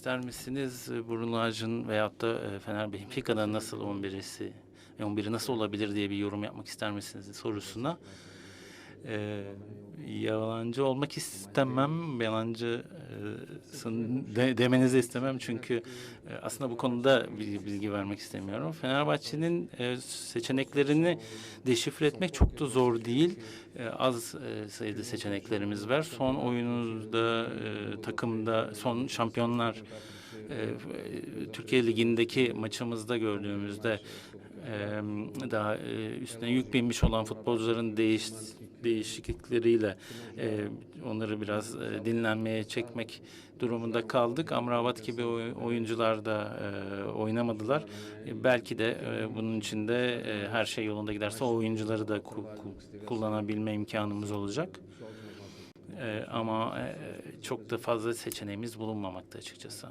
İster misiniz e, Burun Ağacı'nın veyahut da e, Fener Benfica'da nasıl 11'isi, 11'i nasıl olabilir diye bir yorum yapmak ister misiniz sorusuna. E, yalancı olmak istemem, yalancı e, sın- de, demenizi istemem çünkü e, aslında bu konuda bilgi, bilgi vermek istemiyorum. Fenerbahçe'nin e, seçeneklerini deşifre etmek çok da zor değil. E, az sayıda seçeneklerimiz var. Son oyunumuzda, e, takımda, son şampiyonlar Türkiye Ligi'ndeki maçımızda gördüğümüzde daha üstüne yük binmiş olan futbolcuların değiş, değişiklikleriyle e, onları biraz e, dinlenmeye çekmek durumunda kaldık. Amrabat gibi oy- oyuncular da e, oynamadılar. E, belki de e, bunun içinde e, her şey yolunda giderse o oyuncuları da ku- ku- kullanabilme imkanımız olacak. E, ama e, çok da fazla seçeneğimiz bulunmamakta açıkçası.